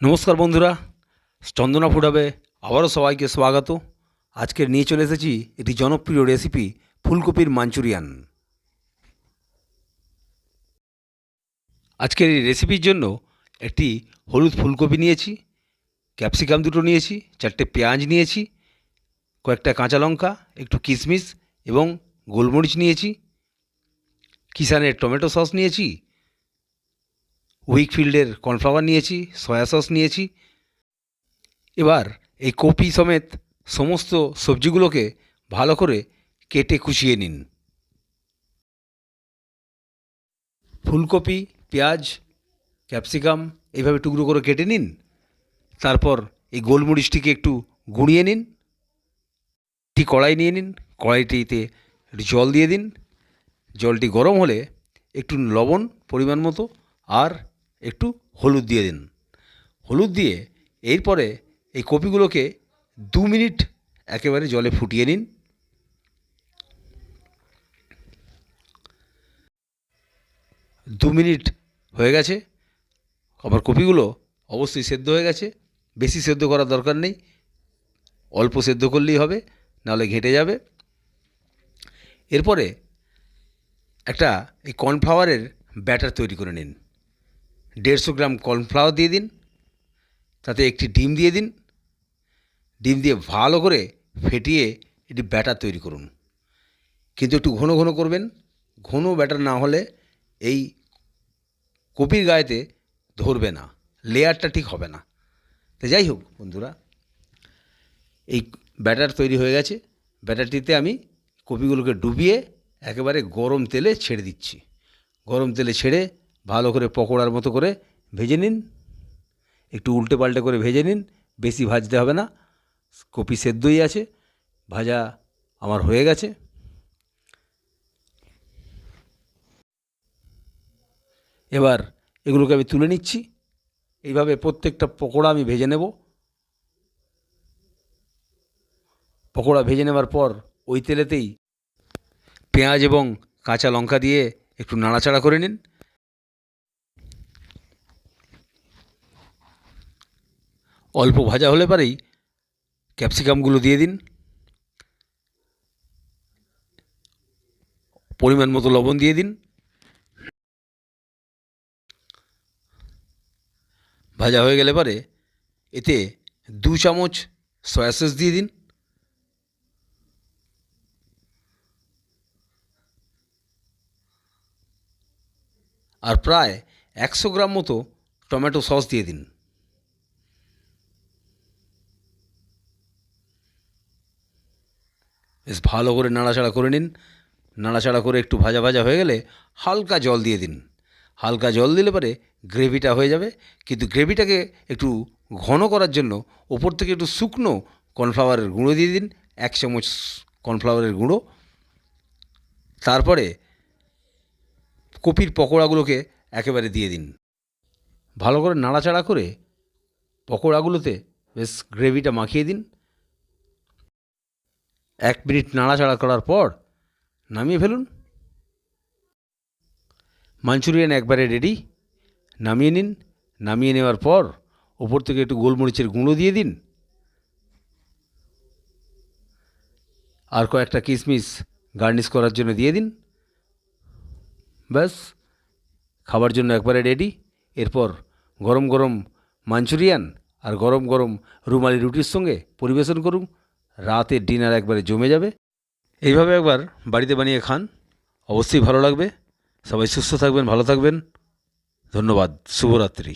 নমস্কার বন্ধুরা, চন্দনা ফুডাবে আবারও সবাইকে স্বাগত। আজকে নিয়ে চলে এসেছি একটি জনপ্রিয় রেসিপি ফুলকপির মাঞ্চুরিয়ান। আজকের এই রেসিপির জন্য একটি হলুদ ফুলকপি নিয়েছি ক্যাপসিকাম দুটো নিয়েছি, চারটে পেঁয়াজ নিয়েছি, কয়েকটা কাঁচা লঙ্কা, একটু কিশমিশ এবং গোলমরিচ নিয়েছি, কিষানের টমেটো সস নিয়েছি উইকফিল্ডের কর্নফ্লাওয়ার নিয়েছি সয়া সস নিয়েছি। এবার এই কপি সমেত সমস্ত সবজিগুলোকে ভালো করে কেটে কুচিয়ে নিন। ফুলকপি, পেঁয়াজ, ক্যাপসিকাম এইভাবে টুকরো করে কেটে নিন। তারপর এই গোলমরিচটিকে একটু গুঁড়িয়ে নিন। একটি কড়াই নিয়ে নিন, কড়াইটিতে জল দিয়ে দিন। জলটি গরম হলে একটু লবণ পরিমাণ মতো আর একটু হলুদ দিয়ে দিন। হলুদ দিয়ে এরপরে এই কপিগুলোকে দু মিনিট একেবারে জলে ফুটিয়ে নিন। দু মিনিট হয়ে গেছে। আমার কপিগুলো অবশ্যই সেদ্ধ হয়ে গেছে। বেশি সেদ্ধ করার দরকার নেই। অল্প সেদ্ধ করলেই হবে, নাহলে ঘেঁটে যাবে। এরপরে একটা এই কর্নফ্লাওয়ারের ব্যাটার তৈরি করে নিন। দেড়শো গ্রাম কর্নফ্লাওয়ার দিয়ে দিন, তাতে একটি ডিম দিয়ে দিন। ডিম দিয়ে ভালো করে ফেটিয়ে একটি ব্যাটার তৈরি করুন। কিন্তু একটু ঘন ঘন করবেন। ঘন ব্যাটার না হলে এই কপির গায়েতে ধরবে না, লেয়ারটা ঠিক হবে না। তো যাই হোক বন্ধুরা, এই ব্যাটার তৈরি হয়ে গেছে। ব্যাটারটিতে আমি কপিগুলোকে ডুবিয়ে একেবারে গরম তেলে ছেড়ে দিচ্ছি। গরম তেলে ছেড়ে ভালো করে পকোড়ার মতো করে ভেজে নিন। একটু উল্টে পাল্টে করে ভেজে নিন। বেশি ভাজতে হবে না। কপি সেদ্ধই আছে। ভাজা আমার হয়ে গেছে। এবার এগুলোকে আমি তুলে নিচ্ছি। এইভাবে প্রত্যেকটা পকোড়া আমি ভেজে নেব। পকোড়া ভেজে নেবার পর ওই তেলেতেই পেঁয়াজ এবং কাঁচা লঙ্কা দিয়ে একটু নাড়াচাড়া করে নিন। অল্প ভাজা হলে পারেই ক্যাপসিকামগুলো দিয়ে দিন। পরিমাণ মতো লবণ দিয়ে দিন। ভাজা হয়ে গেলে পরে এতে দু চামচ সয়া সস দিয়ে দিন। আর প্রায় একশো গ্রাম মতো টমেটো সস দিয়ে দিন। বেশ ভালো করে নাড়াচাড়া করে নিন। নাড়াচাড়া করে একটু ভাজা ভাজা হয়ে গেলে হালকা জল দিয়ে দিন। হালকা জল দিলে পরে গ্রেভিটা হয়ে যাবে। কিন্তু গ্রেভিটাকে একটু ঘন করার জন্য ওপর থেকে একটু শুকনো কর্নফ্লাওয়ারের গুঁড়ো দিয়ে দিন। এক চামচ কর্নফ্লাওয়ারের গুঁড়ো। তারপরে কপির পকোড়াগুলোকে একেবারে দিয়ে দিন। ভালো করে নাড়াচাড়া করে পকোড়াগুলোতে বেশ গ্রেভিটা মাখিয়ে দিন। এক মিনিট নাড়াচাড়া করার পর নামিয়ে ফেলুন। মাঞ্চুরিয়ান একবারে রেডি নামিয়ে নিন। নামিয়ে নেওয়ার পর ওপর থেকে একটু গোলমরিচের গুঁড়ো দিয়ে দিন। আর কয়েকটা কিশমিশ গার্নিশ করার জন্য দিয়ে দিন। ব্যাস, খাবার জন্য একবারে রেডি এরপর গরম গরম মাঞ্চুরিয়ান আর গরম গরম রুমালি রুটির সঙ্গে পরিবেশন করুন। রাতের ডিনার একবারে জমে যাবে। এইভাবে একবার বাড়িতে বানিয়ে খান। অবশ্যই ভালো লাগবে। সবাই সুস্থ থাকবেন, ভালো থাকবেন। ধন্যবাদ। শুভরাত্রি।